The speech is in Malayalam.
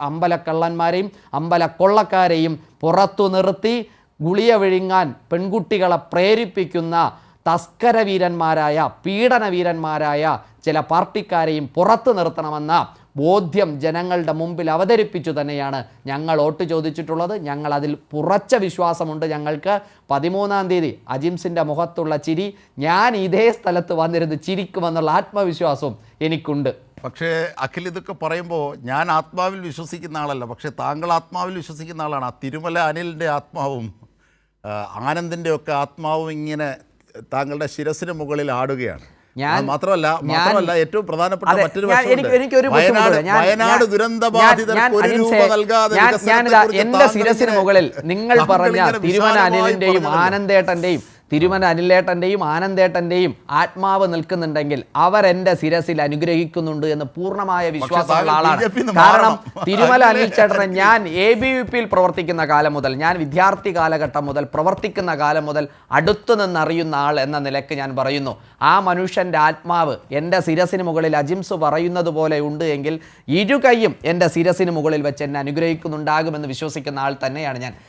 അമ്പലക്കള്ളന്മാരെയും അമ്പലക്കൊള്ളക്കാരെയും പുറത്തു നിർത്തി ഗുളിയ വിഴുങ്ങാൻ പെൺകുട്ടികളെ പ്രേരിപ്പിക്കുന്ന തസ്കരവീരന്മാരായ പീഡനവീരന്മാരായ പീഡന വീരന്മാരായ ചില പാർട്ടിക്കാരെയും പുറത്തു നിർത്തണമെന്ന ബോധ്യം ജനങ്ങളുടെ മുമ്പിൽ അവതരിപ്പിച്ചു തന്നെയാണ് ഞങ്ങൾ വോട്ട് ചോദിച്ചിട്ടുള്ളത്. ഞങ്ങൾ അതിൽ ഉറച്ച വിശ്വാസമുണ്ട് ഞങ്ങൾക്ക്. പതിമൂന്നാം തീയതി അജിംസിന്റെ മുഖത്തുള്ള ചിരി ഞാൻ ഇതേ സ്ഥലത്ത് വന്നിരുന്ന് ചിരിക്കുമെന്നുള്ള ആത്മവിശ്വാസവും എനിക്കുണ്ട്. പക്ഷേ അഖിൽ ഇതൊക്കെ പറയുമ്പോൾ ഞാൻ ആത്മാവിൽ വിശ്വസിക്കുന്ന ആളല്ല പക്ഷേ താങ്കൾ ആത്മാവിൽ വിശ്വസിക്കുന്ന ആളാണ്. ആ തിരുമല അനിലിന്റെ ആത്മാവും ആനന്ദിന്റെ ഒക്കെ ആത്മാവും ഇങ്ങനെ താങ്കളുടെ ശിരസിന് മുകളിൽ ആടുകയാണ്. ഞാൻ- മാത്രമല്ല മാത്രമല്ല ഏറ്റവും പ്രധാനപ്പെട്ട മറ്റൊരു വയനാട് ഞാൻ- വയനാട് ഞാൻ- ദുരന്ത ബാധിതർക്ക് ഒരു രൂപ നൽകാതെ എന്റെ ശിരസിന് മുകളിൽ നിങ്ങൾ പറഞ്ഞ തിരുമല അനിലിന്റെയും ആനന്ദേട്ടന്റെയും തിരുമല അനിലേട്ടന്റെയും ആനന്ദേട്ടന്റെയും ആത്മാവ് നിൽക്കുന്നുണ്ടെങ്കിൽ അവരെന്റെ ശിരസിൽ അനുഗ്രഹിക്കുന്നുണ്ട് എന്ന് പൂർണമായ വിശ്വാസമുള്ള ആളാണ്. കാരണം തിരുമല അനിൽ ചേട്ടനെ ഞാൻ എ ബി വി പിയിൽ പ്രവർത്തിക്കുന്ന കാലം മുതൽ ഞാൻ വിദ്യാർത്ഥി കാലഘട്ടം മുതൽ പ്രവർത്തിക്കുന്ന കാലം മുതൽ അടുത്തു നിന്നറിയുന്ന ആൾ എന്ന നിലയ്ക്ക് ഞാൻ പറയുന്നു. ആ മനുഷ്യന്റെ ആത്മാവ് എന്റെ ശിരസിന് മുകളിൽ അജിംസ് പറയുന്നത് പോലെ ഉണ്ട് എങ്കിൽ ഇരുകൈയും എന്റെ ശിരസിന് മുകളിൽ വെച്ച് എന്നെ അനുഗ്രഹിക്കുന്നുണ്ടാകുമെന്ന് വിശ്വസിക്കുന്ന ആൾ തന്നെയാണ് ഞാൻ.